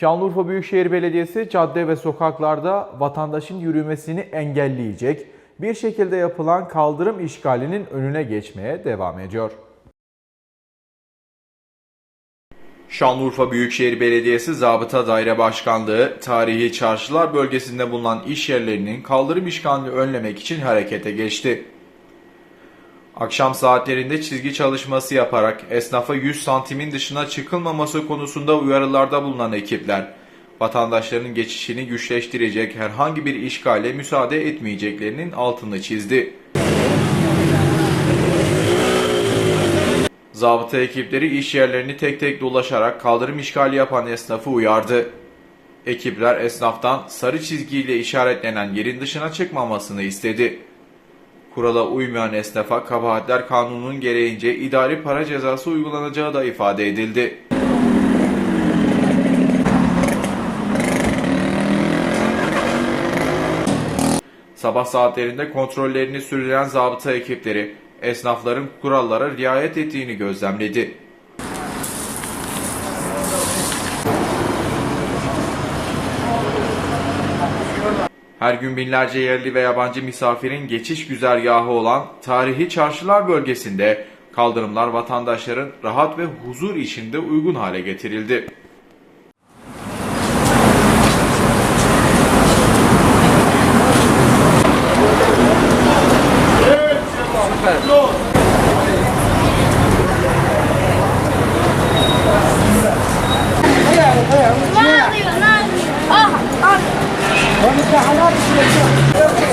Şanlıurfa Büyükşehir Belediyesi cadde ve sokaklarda vatandaşın yürümesini engelleyecek bir şekilde yapılan kaldırım işgalinin önüne geçmeye devam ediyor. Şanlıurfa Büyükşehir Belediyesi Zabıta Daire Başkanlığı, tarihi çarşılar bölgesinde bulunan iş yerlerinin kaldırım işgalini önlemek için harekete geçti. Akşam saatlerinde çizgi çalışması yaparak esnafa 100 santimin dışına çıkılmaması konusunda uyarılarda bulunan ekipler, vatandaşların geçişini güçleştirecek herhangi bir işgale müsaade etmeyeceklerinin altını çizdi. Zabıta ekipleri iş yerlerini tek tek dolaşarak kaldırım işgali yapan esnafı uyardı. Ekipler esnaftan sarı çizgiyle işaretlenen yerin dışına çıkmamasını istedi. Kurala uymayan esnafa kabahatler kanunun gereğince idari para cezası uygulanacağı da ifade edildi. Sabah saatlerinde kontrollerini sürdüren zabıta ekipleri esnafların kurallara riayet ettiğini gözlemledi. Her gün binlerce yerli ve yabancı misafirin geçiş güzergahı olan tarihi çarşılar bölgesinde kaldırımlar vatandaşların rahat ve huzur içinde uygun hale getirildi. Evet. Süper. Yeah.